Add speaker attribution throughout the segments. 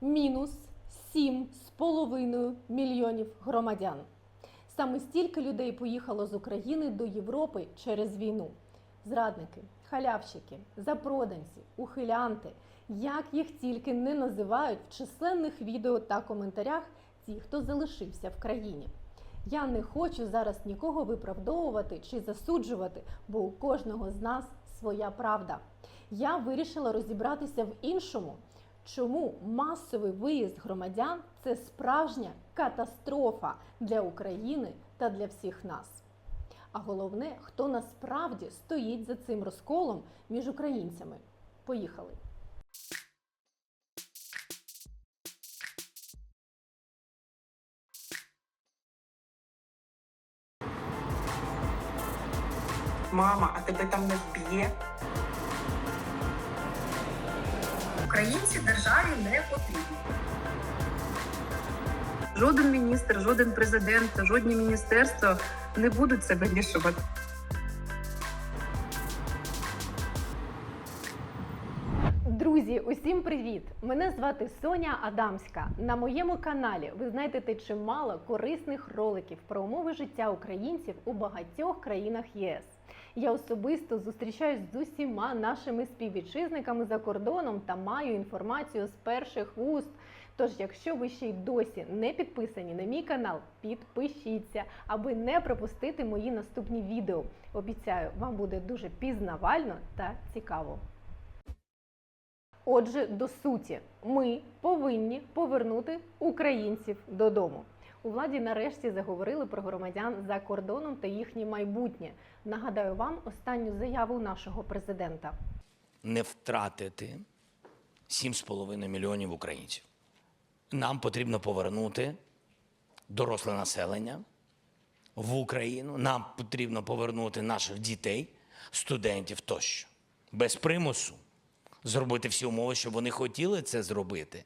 Speaker 1: мінус 7,5 мільйонів громадян. Саме стільки людей поїхало з України до Європи через війну. Зрадники, халявщики, запроданці, ухилянти, як їх тільки не називають в численних відео та коментарях ті, хто залишився в країні. Я не хочу зараз нікого виправдовувати чи засуджувати, бо у кожного з нас своя правда. Я вирішила розібратися в іншому, чому масовий виїзд громадян це справжня катастрофа для України та для всіх нас. А головне, хто насправді стоїть за цим розколом між українцями. Поїхали!
Speaker 2: Мама, а тебе там не вб'є?
Speaker 3: Українці державі не потрібні.
Speaker 4: Жоден міністр, жоден президент, жодні міністерства не будуть це вирішувати.
Speaker 1: Друзі, усім привіт! Мене звати Соня Адамська. На моєму каналі ви знайдете чимало корисних роликів про умови життя українців у багатьох країнах ЄС. Я особисто зустрічаюсь з усіма нашими співвітчизниками за кордоном та маю інформацію з перших вуст. Тож, якщо ви ще й досі не підписані на мій канал, підпишіться, аби не пропустити мої наступні відео. Обіцяю, вам буде дуже пізнавально та цікаво. Отже, до суті, ми повинні повернути українців додому. У владі нарешті заговорили про громадян за кордоном та їхнє майбутнє. Нагадаю вам останню заяву нашого президента.
Speaker 5: не втратити 7,5 мільйонів українців. Нам потрібно повернути доросле населення в Україну. Нам потрібно повернути наших дітей, студентів тощо. Без примусу зробити всі умови, щоб вони хотіли це зробити.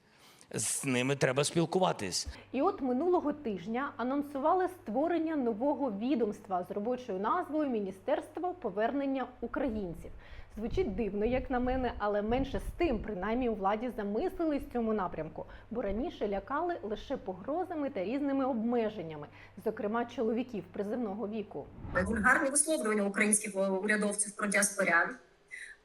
Speaker 5: З ними треба спілкуватись.
Speaker 1: І от минулого тижня анонсували створення нового відомства з робочою назвою Міністерство повернення українців. Звучить дивно, як на мене, але менше з тим, принаймні у владі замислились в цьому напрямку, бо раніше лякали лише погрозами та різними обмеженнями, зокрема чоловіків призивного віку.
Speaker 3: Вульгарні висловлювання українських урядовців про діаспорян.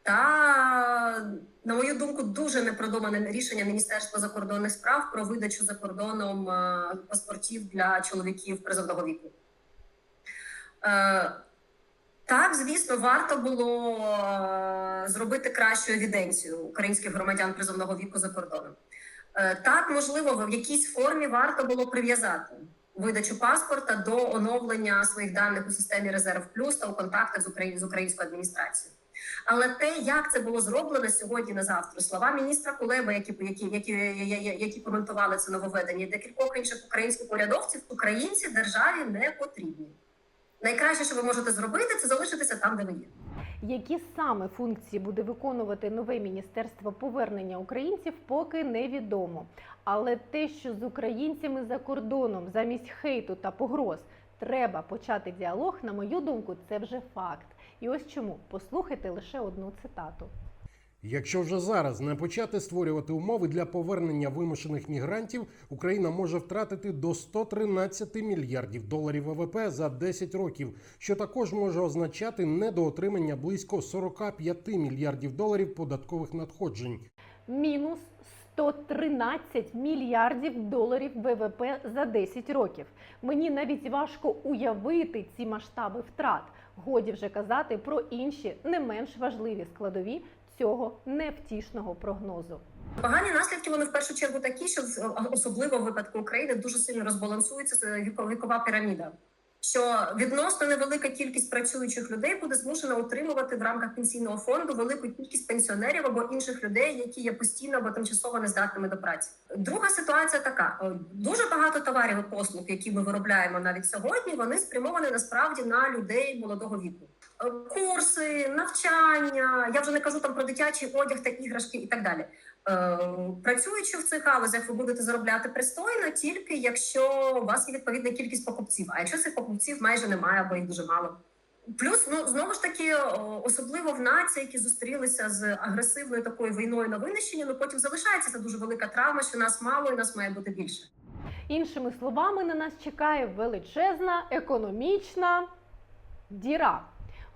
Speaker 3: Та, на мою думку, дуже непродумане рішення Міністерства закордонних справ про видачу за кордоном е, паспортів для чоловіків призовного віку. Е, Так, звісно, варто було е, зробити кращу евіденцію українських громадян призовного віку за кордоном. Так, можливо, в якійсь формі варто було прив'язати видачу паспорта до оновлення своїх даних у системі Резерв Плюс та у контактах з українською адміністрацією. Але те, як це було зроблено сьогодні на завтра, слова міністра Кулеба, які які, які, які, коментували це нововведення, декількох інших українських урядовців, українці державі не потрібні. Найкраще, що ви можете зробити, це залишитися там, де ви є.
Speaker 1: Які саме функції буде виконувати нове міністерство повернення українців, поки невідомо. Але те, що з українцями за кордоном замість хейту та погроз треба почати діалог, на мою думку, це вже факт. І ось чому послухайте лише одну цитату.
Speaker 6: Якщо вже зараз не почати створювати умови для повернення вимушених мігрантів, Україна може втратити до 113 мільярдів доларів ВВП за 10 років, що також може означати недоотримання близько 45 мільярдів доларів податкових надходжень.
Speaker 1: Мінус 113 мільярдів доларів ВВП за 10 років. Мені навіть важко уявити ці масштаби втрат. Годі вже казати про інші не менш важливі складові цього невтішного прогнозу.
Speaker 3: Погані наслідки вони в першу чергу такі, що особливо в випадку України дуже сильно розбалансується це вікова піраміда. Що відносно невелика кількість працюючих людей буде змушена утримувати в рамках пенсійного фонду велику кількість пенсіонерів або інших людей, які є постійно або тимчасово нездатними до праці. Друга ситуація така: Е, дуже багато товарів і послуг, які ми виробляємо навіть сьогодні, вони спрямовані насправді на людей молодого віку. Е, Курси, навчання. Я вже не кажу там про дитячий одяг та іграшки і так далі. Е, Працюючи в цих галузях, ви будете заробляти пристойно тільки якщо у вас є відповідна кількість покупців. А якщо цих покупців майже немає або їх дуже мало, Плюс, ну знову ж таки, особливо в нації, які зустрілися з агресивною такою війною на винищенні, ну потім залишається це дуже велика травма, що нас мало і нас має бути більше.
Speaker 1: Іншими словами, на нас чекає величезна економічна діра,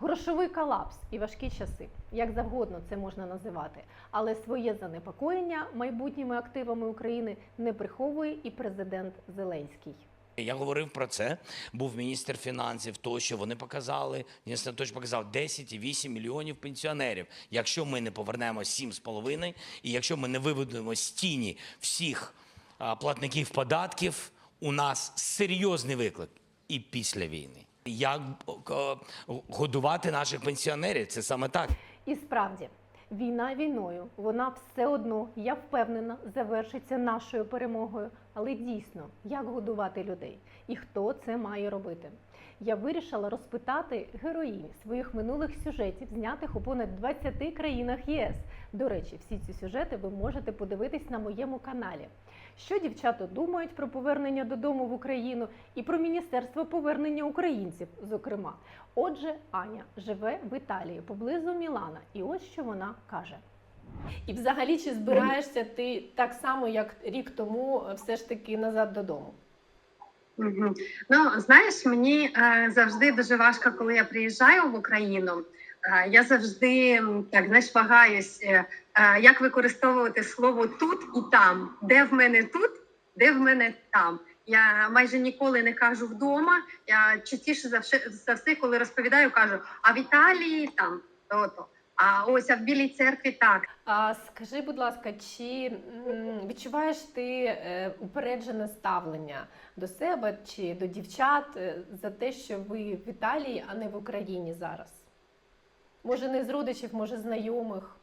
Speaker 1: грошовий колапс і важкі часи, як завгодно це можна називати. Але своє занепокоєння майбутніми активами України не приховує і президент Зеленський.
Speaker 5: Я говорив про це. Був міністр фінансів. То що вони показали. Міністр Анатолійович показав 10,8 мільйонів пенсіонерів. Якщо ми не повернемо 7,5, і якщо ми не виведемо з тіні всіх платників податків, у нас серйозний виклик і після війни. Як е, годувати наших пенсіонерів? Це саме так.
Speaker 1: І справді, війна війною, вона все одно, я впевнена, завершиться нашою перемогою. Але дійсно, як годувати людей і хто це має робити? Я вирішила розпитати героїнь своїх минулих сюжетів, знятих у понад 20 країнах ЄС. До речі, всі ці сюжети ви можете подивитись на моєму каналі. Що дівчата думають про повернення додому в Україну і про міністерство повернення українців, зокрема. Отже, Аня живе в Італії поблизу Мілана, і ось що вона каже. І взагалі, чи збираєшся ти так само, як рік тому, все ж таки назад додому?
Speaker 4: Ну, знаєш, мені е, завжди дуже важко, коли я приїжджаю в Україну. Е, я завжди так знаєш, вагаюсь, е, як використовувати слово тут і там, де в мене тут, де в мене там. Я майже ніколи не кажу вдома. Я частіше за все, коли розповідаю, кажу: а в Італії там то-то. А ось а в Білій церкві так.
Speaker 1: А скажи, будь ласка, чи відчуваєш ти е, упереджене ставлення до себе чи до дівчат е, за те, що ви в Італії, а не в Україні зараз? Може, не з родичів, може, знайомих?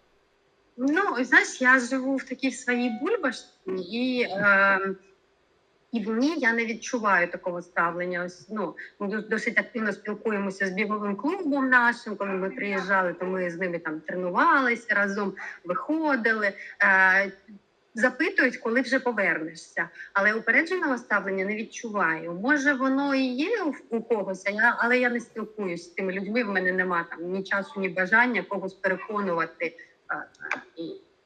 Speaker 4: Ну, знаєш, я живу в такій своїй бульбашці, і, е, і в ній я не відчуваю такого ставлення. Ось, ну, ми досить активно спілкуємося з біговим клубом нашим. Коли ми приїжджали, то ми з ними там тренувалися разом, виходили. Е, запитують, коли вже повернешся. Але упередженого ставлення не відчуваю. Може, воно і є у, когось, але я не спілкуюся з тими людьми. В мене нема там ні часу, ні бажання когось переконувати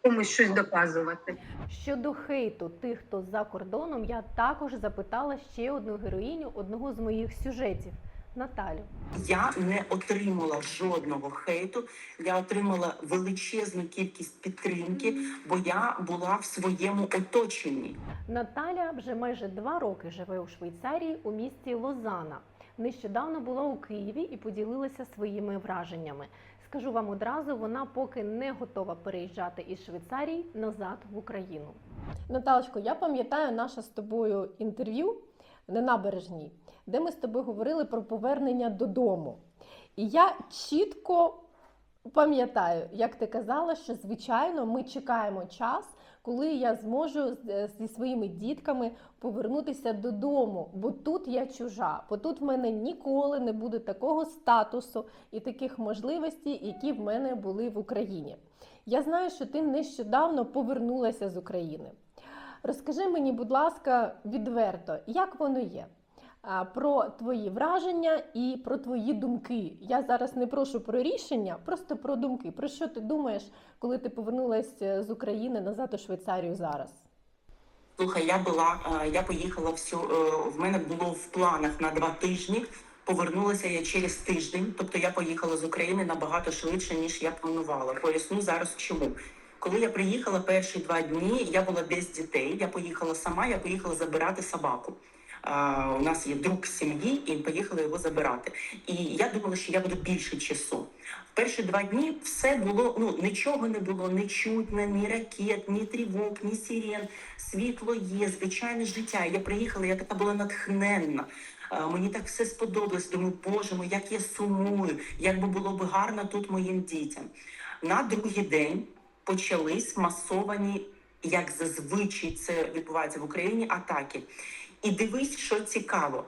Speaker 4: комусь щось доказувати.
Speaker 1: Щодо хейту тих, хто за кордоном, я також запитала ще одну героїню одного з моїх сюжетів Наталю.
Speaker 2: Я не отримала жодного хейту. Я отримала величезну кількість підтримки, бо я була в своєму оточенні.
Speaker 1: Наталя вже майже два роки живе у Швейцарії у місті Лозана. Нещодавно була у Києві і поділилася своїми враженнями. Скажу вам одразу, вона поки не готова переїжджати із Швейцарії назад в Україну. Наталочко, я пам'ятаю наше з тобою інтерв'ю на набережній, де ми з тобою говорили про повернення додому. І я чітко пам'ятаю, як ти казала, що звичайно ми чекаємо час, коли я зможу зі своїми дітками повернутися додому, бо тут я чужа, бо тут в мене ніколи не буде такого статусу і таких можливостей, які в мене були в Україні. Я знаю, що ти нещодавно повернулася з України. Розкажи мені, будь ласка, відверто, як воно є? Про твої враження і про твої думки. Я зараз не прошу про рішення, просто про думки. Про що ти думаєш, коли ти повернулася з України назад у Швейцарію зараз?
Speaker 2: Слухай, я була, е, я поїхала всю. е, В мене було в планах на два тижні. Повернулася я через тиждень, тобто я поїхала з України набагато швидше, ніж я планувала. Поясню зараз чому. Коли я приїхала перші два дні, я була без дітей. Я поїхала сама, я поїхала забирати собаку. У нас є друг сім'ї, і поїхали його забирати. І я думала, що я буду більше часу. В перші два дні все було, ну нічого не було, не чутно, ні ракет, ні тривог, ні сирен. Світло є, звичайне життя. Я приїхала, я така була натхненна. Мені так все сподобалось. Думаю, боже мой, як я сумую, як би було б гарно тут моїм дітям. На другий день почались масовані, як зазвичай це відбувається в Україні, атаки. І дивись, що цікаво.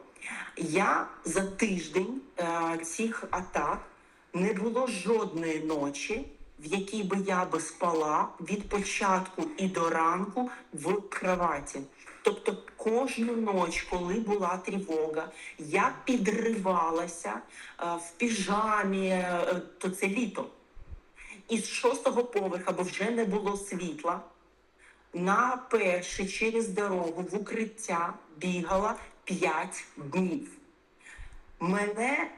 Speaker 2: Я за тиждень е, цих атак не було жодної ночі, в якій би я би спала від початку і до ранку в кроваті. Тобто кожну ніч, коли була тривога, я підривалася е, в піжамі, е, то це літо. Із шостого поверха, бо вже не було світла, на перший через дорогу в укриття бігала 5 днів. Мене,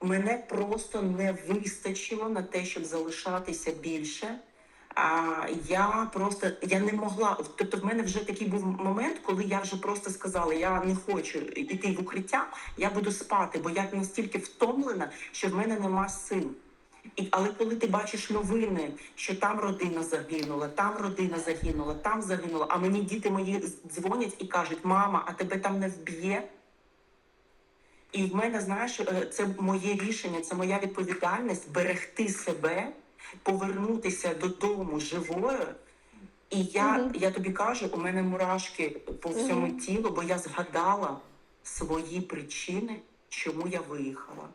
Speaker 2: мене просто не вистачило на те, щоб залишатися більше. А я просто я не могла. Тобто, в мене вже такий був момент, коли я вже просто сказала: я не хочу йти в укриття, я буду спати, бо я настільки втомлена, що в мене нема сил. І, але коли ти бачиш новини, що там родина загинула, там родина загинула, там загинула, а мені діти мої дзвонять і кажуть: мама, а тебе там не вб'є? І в мене, знаєш, е, це моє рішення, це моя відповідальність берегти себе, повернутися додому живою. І я,
Speaker 1: Мгм.
Speaker 2: я тобі кажу, у мене мурашки по всьому
Speaker 1: Мгм.
Speaker 2: тілу, бо я згадала свої причини, чому я виїхала.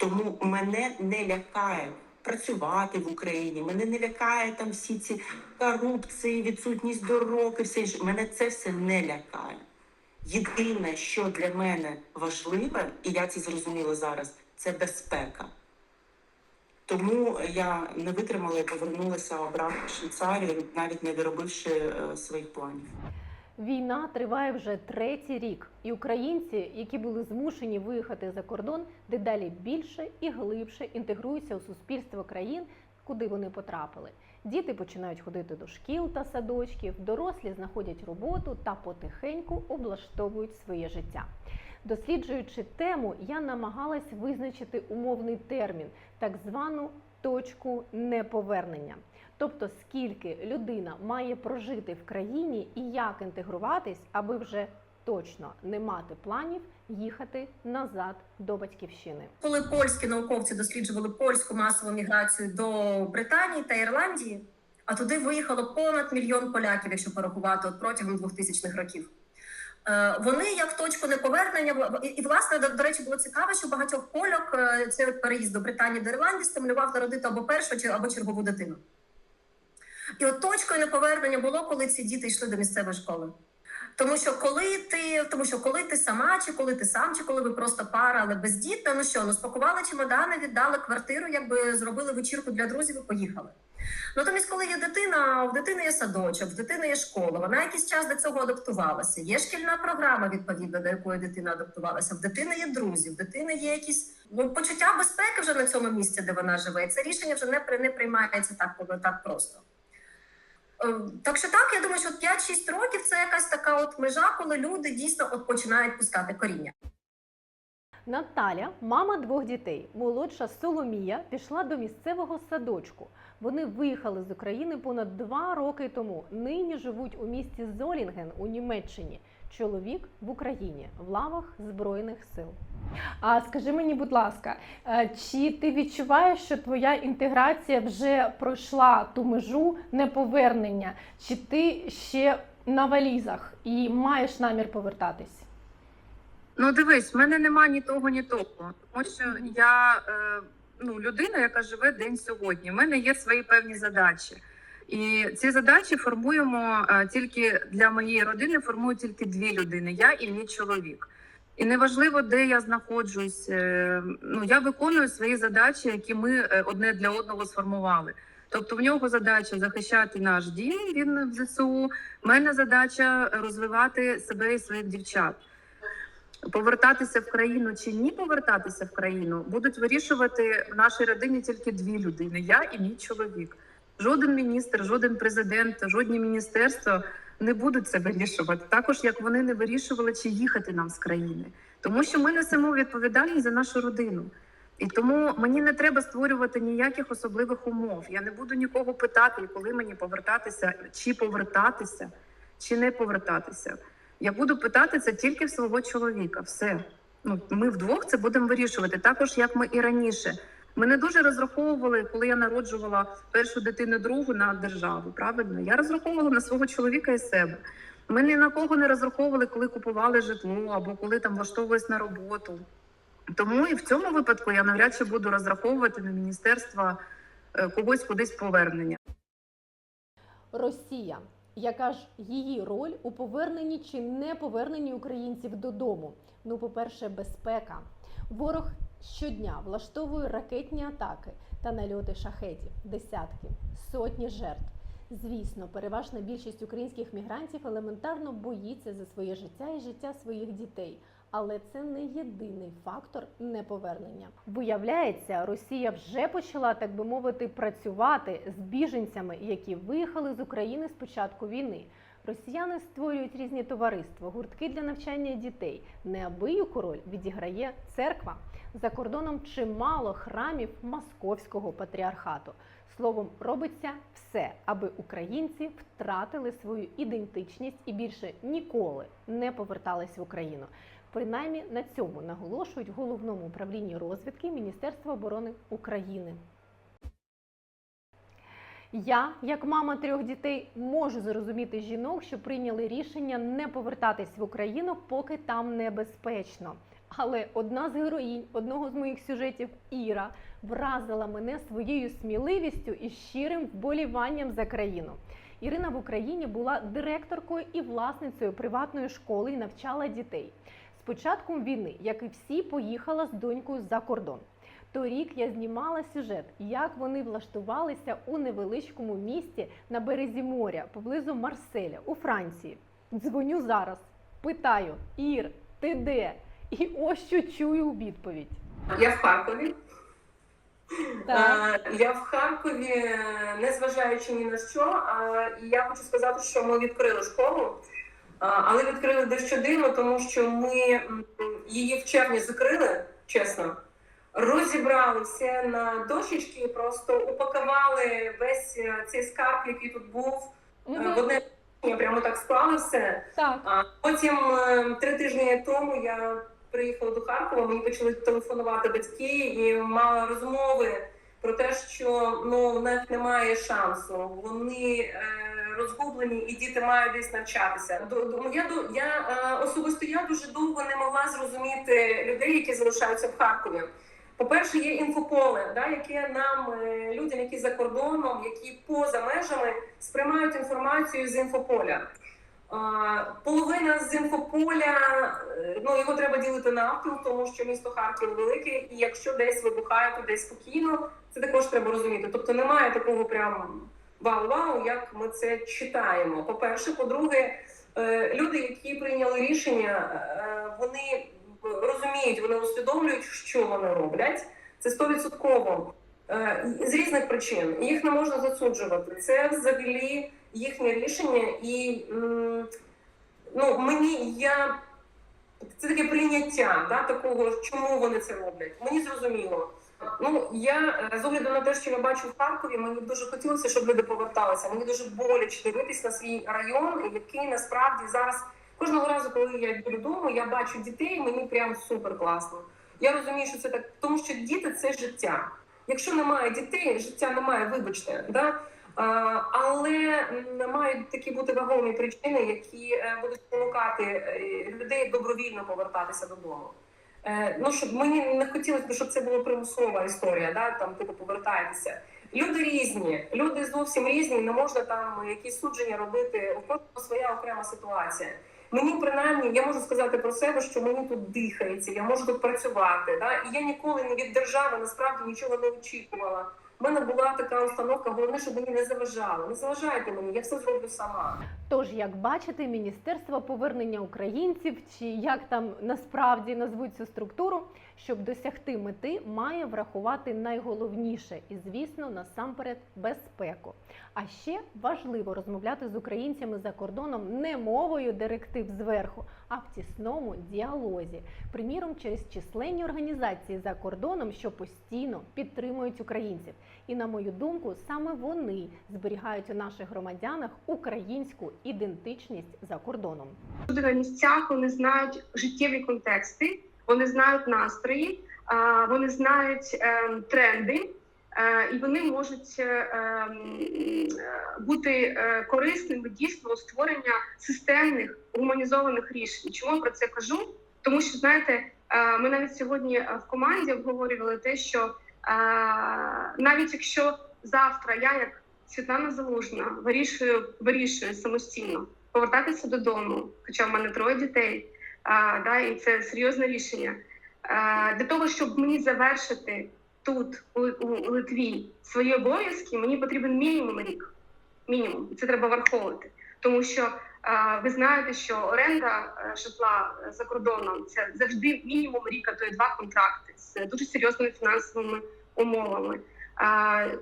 Speaker 2: Тому мене не лякає працювати в Україні, мене не лякає там всі ці корупції, відсутність дорог і все інше. Мене це все не лякає. Єдине, що для мене важливе, і я це зрозуміла зараз, це безпека. Тому я не витримала і повернулася обратно в Швейцарію, навіть не доробивши е, своїх планів.
Speaker 1: Війна триває вже третій рік, і українці, які були змушені виїхати за кордон, дедалі більше і глибше інтегруються у суспільство країн, куди вони потрапили. Діти починають ходити до шкіл та садочків, дорослі знаходять роботу та потихеньку облаштовують своє життя. Досліджуючи тему, я намагалась визначити умовний термін, так звану точку неповернення. Тобто, скільки людина має прожити в країні і як інтегруватись, аби вже точно не мати планів їхати назад до батьківщини.
Speaker 3: Коли польські науковці досліджували польську масову міграцію до Британії та Ірландії, а туди виїхало понад мільйон поляків, якщо порахувати от протягом 2000-х років. Е, Вони як точку неповернення, і, власне до, до речі, було цікаво, що багатьох польок е, цей переїзд до Британії до Ірландії стимулював народити або першу або чергову дитину. І от точкою неповернення було, коли ці діти йшли до місцевої школи. Тому що коли ти, тому що коли ти сама, чи коли ти сам, чи коли ви просто пара, але бездітна, ну що, ну спакували чемодани, віддали квартиру, якби зробили вечірку для друзів і поїхали. Натомість, коли є дитина, в дитини є садочок, в дитини є школа, вона якийсь час до цього адаптувалася. Є шкільна програма, відповідно, до якої дитина адаптувалася. В дитини є друзі, в дитини є якісь ну, почуття безпеки вже на цьому місці, де вона живе. І це рішення вже не, не приймається так, так просто. Е, Так що так, я думаю, що 5-6 років це якась така от межа, коли люди дійсно от починають пускати коріння.
Speaker 1: Наталя, мама двох дітей, молодша Соломія, пішла до місцевого садочку. Вони виїхали з України понад два роки тому. Нині живуть у місті Золінген у Німеччині. Чоловік в Україні в лавах Збройних сил. А скажи мені, будь ласка, е, чи ти відчуваєш, що твоя інтеграція вже пройшла ту межу неповернення? Чи ти ще на валізах і маєш намір повертатись?
Speaker 7: Ну, дивись, в мене нема ні того, ні того. Тому що я е, ну, людина, яка живе день сьогодні. У мене є свої певні задачі. І ці задачі формуємо е, тільки для моєї родини, формую тільки дві людини: я і мій чоловік. І неважливо, де я знаходжусь. е, Ну я виконую свої задачі, які ми е, одне для одного сформували. Тобто, в нього задача захищати наш дім. Він в ЗСУ. В мене задача розвивати себе і своїх дівчат. Повертатися в країну чи ні повертатися в країну будуть вирішувати в нашій родині тільки дві людини: я і мій чоловік. Жоден міністр, жоден президент, жодні міністерства не будуть це вирішувати. Також як вони не вирішували, чи їхати нам з країни, тому що ми несемо відповідальність за нашу родину. І тому мені не треба створювати ніяких особливих умов. Я не буду нікого питати, коли мені повертатися, чи повертатися, чи не повертатися. Я буду питати це тільки в свого чоловіка. Все. Ну, ми вдвох це будемо вирішувати. Також як ми і раніше. Ми не дуже розраховували, коли я народжувала першу дитину, другу на державу. Правильно, я розраховувала на свого чоловіка і себе. Ми ні на кого не розраховували, коли купували житло або коли там влаштовувались на роботу. Тому і в цьому випадку я навряд чи буду розраховувати на міністерство е, когось кудись повернення.
Speaker 1: Росія Яка ж її роль у поверненні чи не поверненні українців додому? Ну, по-перше, безпека. Ворог щодня влаштовує ракетні атаки та нальоти шахетів, десятки, сотні жертв. Звісно, переважна більшість українських мігрантів елементарно боїться за своє життя і життя своїх дітей. Але це не єдиний фактор неповернення. Виявляється, Росія вже почала, так би мовити, працювати з біженцями, які виїхали з України з початку війни. Росіяни створюють різні товариства, гуртки для навчання дітей. Неабияку роль відіграє церква. За кордоном чимало храмів московського патріархату. Словом, робиться все, аби українці втратили свою ідентичність і більше ніколи не повертались в Україну. Принаймні на цьому наголошують в головному управлінні розвідки Міністерства оборони України. Я, як мама трьох дітей, можу зрозуміти жінок, що прийняли рішення не повертатись в Україну, поки там небезпечно. Але одна з героїнь одного з моїх сюжетів Іра вразила мене своєю сміливістю і щирим вболіванням за країну. Ірина в Україні була директоркою і власницею приватної школи і навчала дітей. Початком війни, як і всі, поїхала з донькою за кордон. Торік я знімала сюжет, як вони влаштувалися у невеличкому місті на березі моря поблизу Марселя у Франції. Дзвоню зараз, питаю: Ір, ти де? І ось що чую у відповідь.
Speaker 8: Я в Харкові.
Speaker 1: Так.
Speaker 8: Я в Харкові, е, незважаючи ні на що. І я хочу сказати, що ми відкрили школу, але відкрили дещо дивно, тому що ми її в червні закрили, чесно. Розібрали все на дощечки, просто упакували весь е, цей скарб, який тут був.
Speaker 1: Мгм.
Speaker 8: В одне прямо так склали все.
Speaker 1: Так.
Speaker 8: А потім е, три тижні тому я приїхала до Харкова. Мені почали телефонувати батьки і мала розмови про те, що ну в них немає шансу. Вони е, розгублені, і діти мають десь навчатися. Я я е, особисто я дуже довго не могла зрозуміти людей, які залишаються в Харкові. По-перше, є інфополе, да, яке нам, е, людям, які за кордоном, які поза межами, сприймають інформацію з інфополя. Половина з інфополя, е, ну його треба ділити навпіл, тому що місто Харків велике, і якщо десь вибухає, то десь спокійно. Це також треба розуміти. Тобто немає такого прям вау-вау, як ми це читаємо. По-перше, по-друге, е, люди, які прийняли рішення, е, вони розуміють, вони усвідомлюють, що вони роблять. Це стовідсотково Е, з різних причин. Їх не можна засуджувати. Це взагалі їхнє рішення, і ну мені я це таке прийняття да, такого, чому вони це роблять. Мені зрозуміло. Ну я е, з огляду на те, що я бачу в Харкові, мені дуже хотілося, щоб люди поверталися. Мені дуже боляче дивитись на свій район, який насправді зараз кожного разу, коли я йду додому, я бачу дітей, мені прям супер класно. Я розумію, що це так, тому що діти це життя. Якщо немає дітей, життя немає, вибачте, да? Але мають такі бути вагомі причини, які е, будуть спонукати е, людей добровільно повертатися додому. Е, ну щоб мені не хотілося, б, щоб це була примусова історія, да? там типу повертайтеся. Люди різні, люди зовсім різні, не можна там якісь судження робити. У кожного своя окрема ситуація. Мені принаймні я можу сказати про себе, що мені тут дихається, я можу тут працювати. Да? І я ніколи від держави насправді нічого не очікувала. У мене була така установка, головне, щоб мені не заважали. Не заважайте мені, я все зроблю сама.
Speaker 1: Тож, як бачите, Міністерство повернення українців, чи як там насправді назвуть цю структуру, щоб досягти мети, має врахувати найголовніше і, звісно, насамперед безпеку. А ще важливо розмовляти з українцями за кордоном не мовою директив зверху, а в тісному діалозі. Приміром, через численні організації за кордоном, що постійно підтримують українців. І на мою думку, саме вони зберігають у наших громадянах українську ідентичність за кордоном.
Speaker 9: люди на місцях вони знають життєві контексти, вони знають настрої, вони знають ем, тренди, е, і вони можуть е, ем, е, бути корисними дійсно у створення системних гуманізованих рішень. Чому про це кажу? Тому що знаєте, ми навіть сьогодні в команді обговорювали те, що навіть якщо завтра я як Світлана Залужна вирішує, вирішує самостійно повертатися додому, хоча в мене троє дітей, да, і це серйозне рішення. Для того, щоб мені завершити тут, у, Литві, свої обов'язки, мені потрібен мінімум рік. Мінімум. І це треба враховувати. Тому що ви знаєте, що оренда е, житла е, за кордоном це завжди мінімум рік, а то й два контракти з дуже серйозними фінансовими умовами.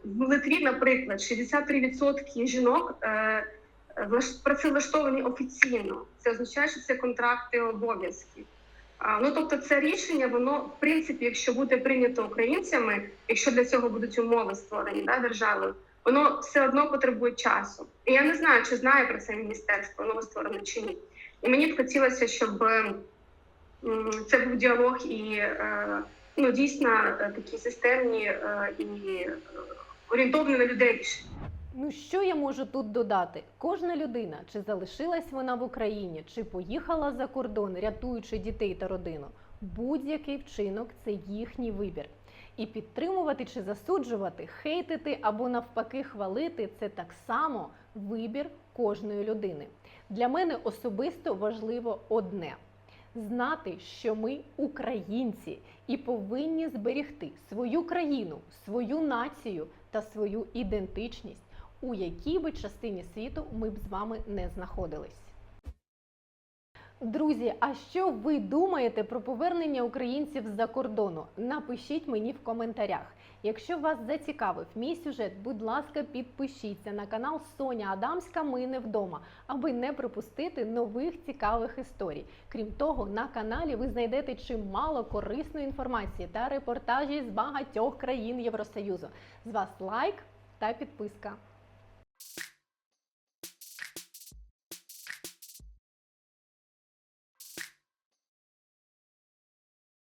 Speaker 9: В Литві, наприклад, 63% жінок е, працевлаштовані офіційно. Це означає, що це контракти обов'язки. Ну тобто, це рішення, воно в принципі, якщо буде прийнято українцями, якщо для цього будуть умови створені да, державою, воно все одно потребує часу. І я не знаю, чи знає про це міністерство, воно створене чи ні. І мені б хотілося, щоб це був діалог і е, ну, дійсно е, такі системні е, і орієнтовані на людей рішення.
Speaker 1: Ну що я можу тут додати? Кожна людина, чи залишилась вона в Україні, чи поїхала за кордон, рятуючи дітей та родину, будь-який вчинок це їхній вибір. І підтримувати чи засуджувати, хейтити або навпаки хвалити це так само вибір кожної людини. Для мене особисто важливо одне знати, що ми українці і повинні зберегти свою країну, свою націю та свою ідентичність, у якій би частині світу ми б з вами не знаходились. Друзі, а що ви думаєте про повернення українців з-за кордону? Напишіть мені в коментарях. Якщо вас зацікавив мій сюжет, будь ласка, підпишіться на канал Соня Адамська. Ми не вдома, аби не пропустити нових цікавих історій. Крім того, на каналі ви знайдете чимало корисної інформації та репортажі з багатьох країн Євросоюзу. З вас лайк та підписка. you